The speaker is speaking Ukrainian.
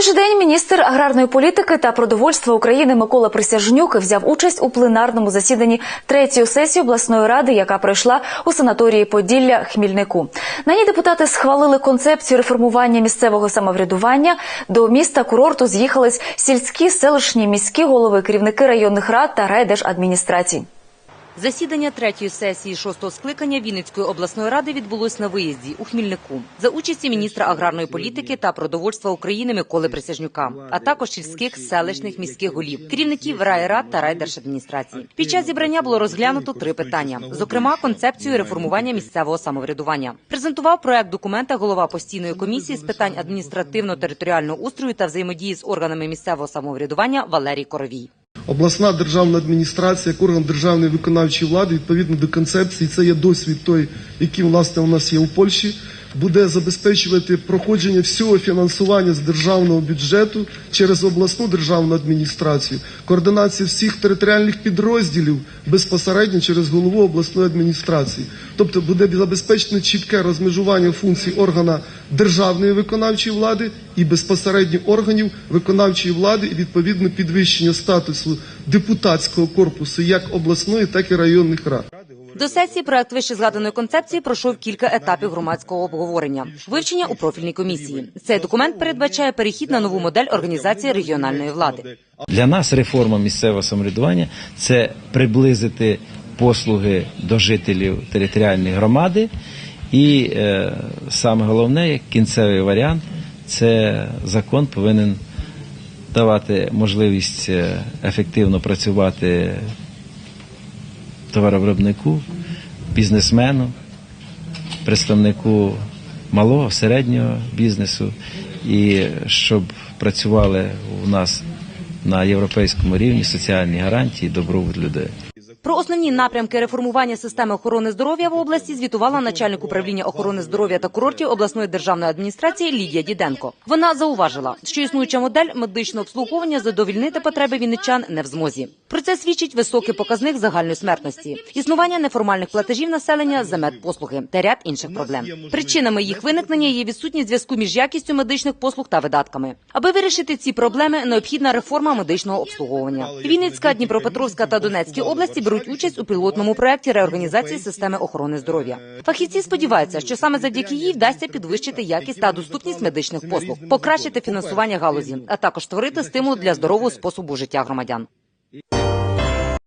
той же день міністр аграрної політики та продовольства України Микола Присяжнюк взяв участь у пленарному засіданні третьої сесії обласної ради, яка пройшла у санаторії Поділля Хмільнику. На ній депутати схвалили концепцію реформування місцевого самоврядування. До міста курорту з'їхались сільські, селищні, міські голови, керівники районних рад та райдержадміністрацій. Засідання третьої сесії шостого скликання Вінницької обласної ради відбулось на виїзді у Хмільнику за участі міністра аграрної політики та продовольства України Миколи Присяжнюка, а також сільських селищних міських голів, керівників райрад та райдержадміністрації. Під час зібрання було розглянуто три питання, зокрема концепцію реформування місцевого самоврядування. Презентував проект документа голова постійної комісії з питань адміністративно-територіального устрою та взаємодії з органами місцевого самоврядування Валерій Коровій. Обласна державна адміністрація, як орган державної виконавчої влади, відповідно до концепції, це є досвід той, який власне у нас є у Польщі, буде забезпечувати проходження всього фінансування з державного бюджету через обласну державну адміністрацію, координацію всіх територіальних підрозділів безпосередньо через голову обласної адміністрації. Тобто буде забезпечено чітке розмежування функцій органа державної виконавчої влади і безпосередньо органів виконавчої влади і відповідно підвищення статусу депутатського корпусу як обласної, так і районних рад. До сесії проект вище згаданої концепції пройшов кілька етапів громадського обговорення. Вивчення у профільній комісії. Цей документ передбачає перехід на нову модель організації регіональної влади. Для нас реформа місцевого самоврядування це приблизити послуги до жителів територіальної громади, і е, саме головне, як кінцевий варіант, це закон повинен давати можливість е, ефективно працювати товаровиробнику, бізнесмену, представнику малого, середнього бізнесу, і щоб працювали у нас на європейському рівні соціальні гарантії, добробут людей. Про основні напрямки реформування системи охорони здоров'я в області звітувала начальник управління охорони здоров'я та курортів обласної державної адміністрації Лідія Діденко. Вона зауважила, що існуюча модель медичного обслуговування задовільнити потреби вінничан не в змозі. Про це свідчить високий показник загальної смертності, існування неформальних платежів населення за медпослуги та ряд інших проблем. Причинами їх виникнення є відсутність зв'язку між якістю медичних послуг та видатками. Аби вирішити ці проблеми, необхідна реформа медичного обслуговування. Вінницька, Дніпропетровська та Донецькі області беруть участь у пілотному проєкті реорганізації системи охорони здоров'я. Фахівці сподіваються, що саме завдяки їй вдасться підвищити якість та доступність медичних послуг, покращити фінансування галузі, а також створити стимул для здорового способу життя громадян. E...